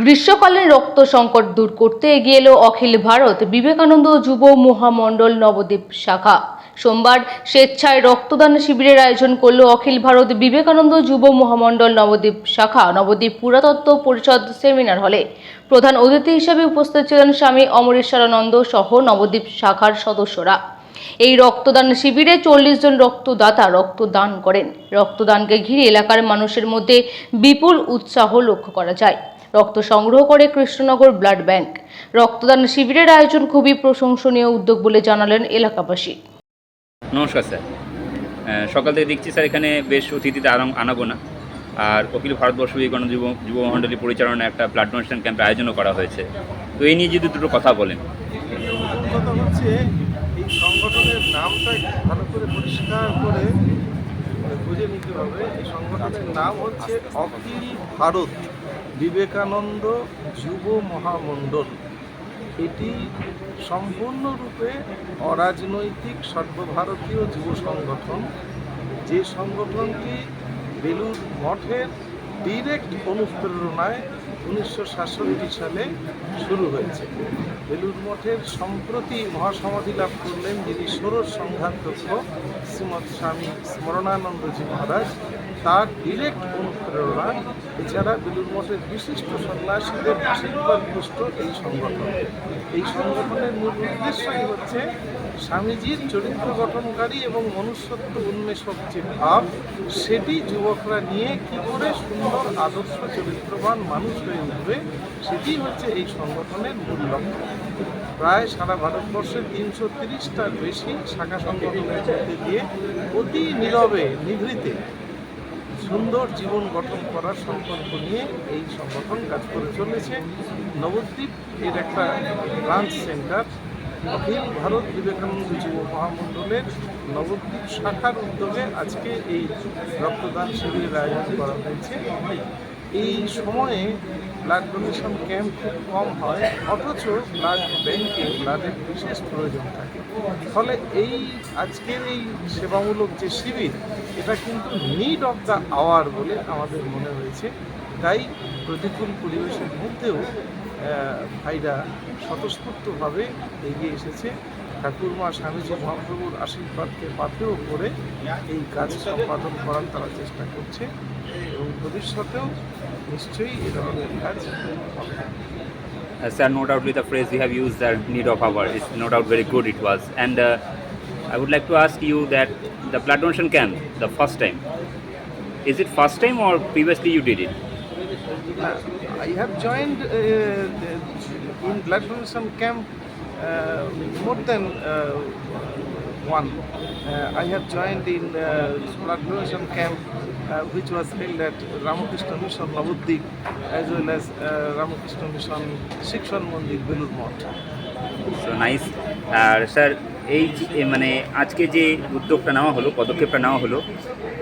গ্রীষ্মকালীন রক্ত সংকট দূর করতে এগিয়ে এলো অখিল ভারত। বিবেকানন্দ যুব মহামণ্ডল নবদ্বীপ শাখা। সোমবার স্বেচ্ছায় রক্তদান শিবিরের আয়োজন করল অখিল ভারত বিবেকানন্দ যুব মহামণ্ডল নবদ্বীপ শাখা, নবদ্বীপ পুরাতত্ত্ব পরিষদ সেমিনার হলে। প্রধান অতিথি হিসেবে উপস্থিত ছিলেন স্বামী অমরেশ্বরানন্দ সহ নবদ্বীপ শাখার সদস্যরা। এই রক্তদান শিবিরে চল্লিশ জন রক্তদাতা রক্তদান করেন। রক্তদানকে ঘিরে এলাকার মানুষের মধ্যে বিপুল উৎসাহ লক্ষ্য করা যায়। রক্ত সংগ্রহ করে কৃষ্ণনগর ব্লাড ব্যাংক। রক্তদান শিবিরের আয়োজন খুবই প্রশংসনীয় উদ্যোগ বলে জানালেন এলাকাবাসী। নমস্কার স্যার। সকাল থেকে দেখছি স্যার এখানে বেশ অতিথিতে আনাবো না আর অখিল ভারতবর্ষ বিবেকানন্দ যুব যুব মণ্ডলী পরিচালনায় একটা ব্লাড ডোনেশন ক্যাম্পের আয়োজনও করা হয়েছে। তো এই নিয়ে যদি দুটো কথা বলেন। কথা হচ্ছে এই সংগঠনের নামটা ভালো করে পরিষ্কার করে বুঝে নিতে হবে। এই সংগঠনের নাম হচ্ছে অখিল ভারত। বিবেকানন্দ যুব মহামণ্ডল। এটি সম্পূর্ণরূপে অরাজনৈতিক সর্বভারতীয় যুব সংগঠন। যে সংগঠনটি বেলুর মঠের ডিরেক্ট অনুপ্রেরণায় উনিশশো সাতষট্টি সালে শুরু হয়েছে। বেলুর মঠের সম্প্রতি মহাসমাধি লাভ করলেন যিনি ষোড়শ সংঘাধ্যক্ষ শ্রীমৎ স্বামী স্মরণানন্দজি মহারাজ। তার ডিরেক্ট অনুপ্রেরণা এছাড়া বেলুর মঠের বিশিষ্ট সন্ন্যাসীদের আশীর্বাদ পুষ্ট এই সংগঠন। এই সংগঠনের মূল উদ্দেশ্যই হচ্ছে স্বামীজির চরিত্র গঠনকারী এবং মনুষ্যত্ব উন্মেষক যে ভাব, সেটি যুবকরা নিয়ে কি করে সুন্দর, আদর্শ, চরিত্রবান মানুষ হয়ে উঠবে, সেটি হচ্ছে এই সংগঠনের মূল লক্ষ্য। প্রায় সারা ভারতবর্ষের তিনশো তিরিশটার বেশি শাখা সংগঠনের মধ্যে দিয়ে অতি নীরবে, নিভৃতে সুন্দর জীবন গঠন করার সংকল্প নিয়ে এই সংগঠন কাজ করে চলেছে। নবদ্বীপ, এর একটা ব্রাঞ্চ সেন্টার অখিল ভারত বিবেকানন্দ যুব মহামণ্ডলের নবদ্বীপ শাখার উদ্যোগে আজকে এই রক্তদান শিবিরের আয়োজন করা হয়েছে। এই সময়ে ব্লাড ডোনেশন ক্যাম্প খুব কম হয়, অথচ ব্লাড ব্যাংকে ব্লাডের বিশেষ প্রয়োজন থাকে। ফলে এই আজকের এই সেবামূলক যে শিবির, এটা কিন্তু নিড অফ দ্য আওয়ার বলে আমাদের মনে হয়েছে। তাই প্রতিকূল পরিবেশের মধ্যেও ভাইরা স্বতঃস্ফূর্তভাবে এগিয়ে এসেছে। ঠাকুরমা স্বামীজি মহাপ্রভুর আশীর্বাদকে পাথেও করে এই কাজ সম্পাদন করার তারা চেষ্টা করছে এবং ভবিষ্যতেও নিশ্চয়ই এ ধরনের কাজ হবে Uh, sir, no doubt with the phrase we have used, the need of hour, it's no doubt very good it was. And uh, I would like to ask you that the blood donation camp, the first time, is it first time or previously you did it? Uh, I have joined uh, in blood donation camp uh, more than uh, one. Uh, I have joined in uh, blood donation camp uh, which was held at Ramakrishna Mission Navadvip as well as uh, Ramakrishna Mission Shikshan Mandir Belur Mott. So nice R sir এই মানে আজকে যে উদ্যোগটা নেওয়া হলো পদক্ষেপটা নেওয়া হলো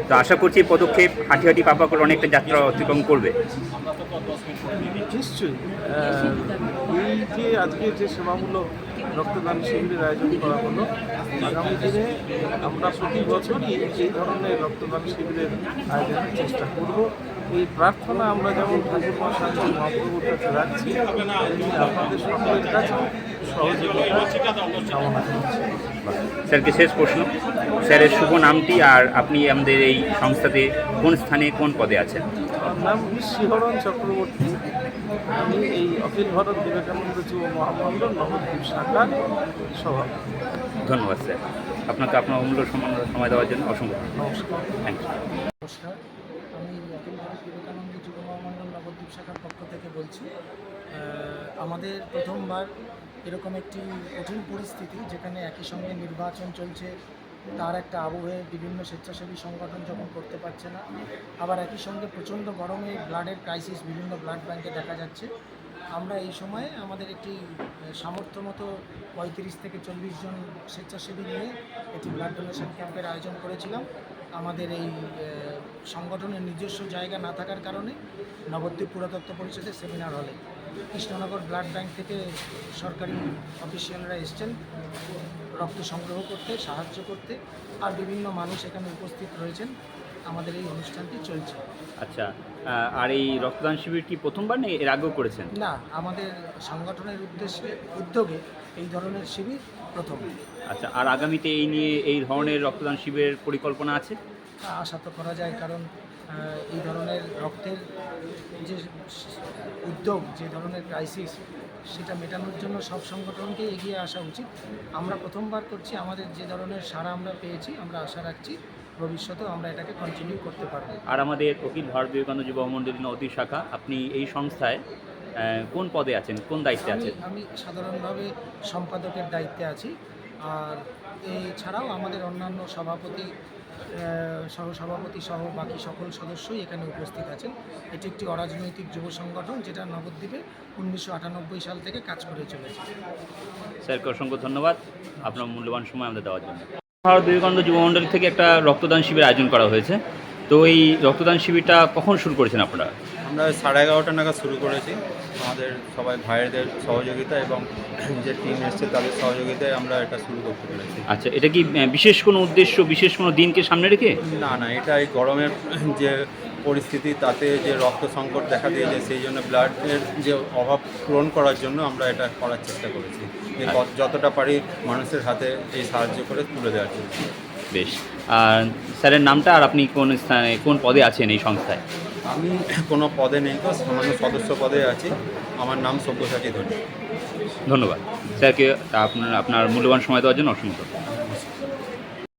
তো আশা করছি এই পদক্ষেপ হাঁটি হাঁটি পাপা করে অনেকটা যাত্রা অতিক্রম করবে নিশ্চয়ই আহ, এই যে আজকে যে সেবামূলক রক্তদান শিবিরের আয়োজন করা হলো আগামী দিনে আমরা প্রতি বছরই এই ধরনের রক্তদান শিবিরের আয়োজনের চেষ্টা করব। এই প্রার্থনা আমরা যেমন ঠাকুর মহাশান্তি মহাপ্রভুর কাছে রাখছি আপনাদের সকলের কাছেও স্যারকে শেষ প্রশ্ন। স্যারের শুভ নামটি আর আপনি আমাদের এই সংস্থাতে কোন স্থানে কোন পদে আছেন? নাম শিহরণ চক্রবর্তী। আমি এই অখিল ভারত বিবেকানন্দ যুব মহামণ্ডল নবদ্বীপ শাখার সভাপতি। ধন্যবাদ স্যার। আপনাকে আপনার অমূল্য সময় সময় দেওয়ার জন্য অসংখ্য নমস্কার। থ্যাংক ইউ নমস্কার। আমি অখিল ভারত বিবেকানন্দ যুব মহামণ্ডল নবদ্বীপ শাখার পক্ষ থেকে বলছি আমাদের প্রথমবার এরকম একটি কঠিন পরিস্থিতি যেখানে একই সঙ্গে নির্বাচন চলছে তার একটা আবহে বিভিন্ন স্বেচ্ছাসেবী সংগঠন যখন করতে পারছে না, আবার একই সঙ্গে প্রচণ্ড গরমে ব্লাডের ক্রাইসিস বিভিন্ন ব্লাড ব্যাংকে দেখা যাচ্ছে। আমরা এই সময়ে আমাদের একটি সামর্থ্য মতো পঁয়ত্রিশ থেকে চল্লিশ জন স্বেচ্ছাসেবী নিয়ে একটি ব্লাড ডোনেশন ক্যাম্পের আয়োজন করেছিলাম। আমাদের এই সংগঠনের নিজস্ব জায়গা না থাকার কারণে নবদ্বীপ পুরাতত্ত্ব পরিষদের সেমিনার হলে কৃষ্ণনগর ব্লাড ব্যাংক থেকে সরকারি অফিসিয়ালরা এসছেন রক্ত সংগ্রহ করতে সাহায্য করতে আর বিভিন্ন মানুষ এখানে উপস্থিত রয়েছেন। আমাদের এই অনুষ্ঠানটি চলছে। আচ্ছা আর এই রক্তদান শিবির কি প্রথমবার না এর আগেও করেছেন? না আমাদের সংগঠনের উদ্দেশ্যে উদ্যোগে এই ধরনের শিবির প্রথম। আচ্ছা আর আগামীতে এই নিয়ে এই ধরনের রক্তদান শিবিরের পরিকল্পনা আছে? আশা তো করা যায় কারণ এই ধরনের রক্তের যে উদ্যোগ যে ধরনের ক্রাইসিস সেটা মেটানোর জন্য সব সংগঠনকে এগিয়ে আসা উচিত। আমরা প্রথমবার করছি আমাদের যে ধরনের সাড়া আমরা পেয়েছি আমরা আশা রাখছি ভবিষ্যতেও আমরা এটাকে কন্টিনিউ করতে পারব। আর আমাদের অখিল ভারত বিবেকানন্দ যুব মন্ডলী নদী শাখা আপনি এই সংস্থায় কোন পদে আছেন? কোন দায়িত্বে আছেন? আমি সাধারণভাবে সম্পাদকের দায়িত্বে আছি। আর এছাড়াও আমাদের অন্যান্য সভাপতি সহ সভাপতি সহ বাকি সকল সদস্যই এখানে উপস্থিত আছেন। এটি একটি অরাজনৈতিক যুব সংগঠন যেটা নবদ্বীপে উনিশশো আটানব্বই সাল থেকে কাজ করে চলেছে। স্যারকে অসংখ্য ধন্যবাদ। আপনার মূল্যবান সময় আমাদের দেওয়ার জন্য। ভারত বিবেকানন্দ যুব মন্ডলী থেকে একটা রক্তদান শিবির আয়োজন করা হয়েছে। তো এই রক্তদান শিবিরটা কখন শুরু করেছেন আপনারা? আমরা সাড়ে এগারোটা নাগাদ শুরু করেছি। আমাদের সবাই ভাইয়েদের সহযোগিতা এবং যে টিম এসছে তাদের সহযোগিতায় আমরা এটা শুরু করতে পেরেছি। আচ্ছা এটা কি বিশেষ কোনো উদ্দেশ্য বিশেষ কোনো দিনকে সামনে রেখে? না না এটা এই গরমের যে পরিস্থিতি তাতে যে রক্ত সংকট দেখা দিয়েছে সেই জন্য ব্লাডের যে অভাব পূরণ করার জন্য আমরা এটা করার চেষ্টা করেছি। যতটা পারি মানুষের হাতে এই সাহায্য করে তুলে দেওয়ার জন্য বেশ। আর স্যারের নামটা আর আপনি কোন স্থানে কোন পদে আছেন এই সংস্থায়? আমি কোনো পদে নেই তো সামান্য সদস্য পদে আছি। আমার নাম সব্যসাচী ধনী। ধন্যবাদ। স্যারকে আপনার আপনার মূল্যবান সময় দেওয়ার জন্য অসংখ্য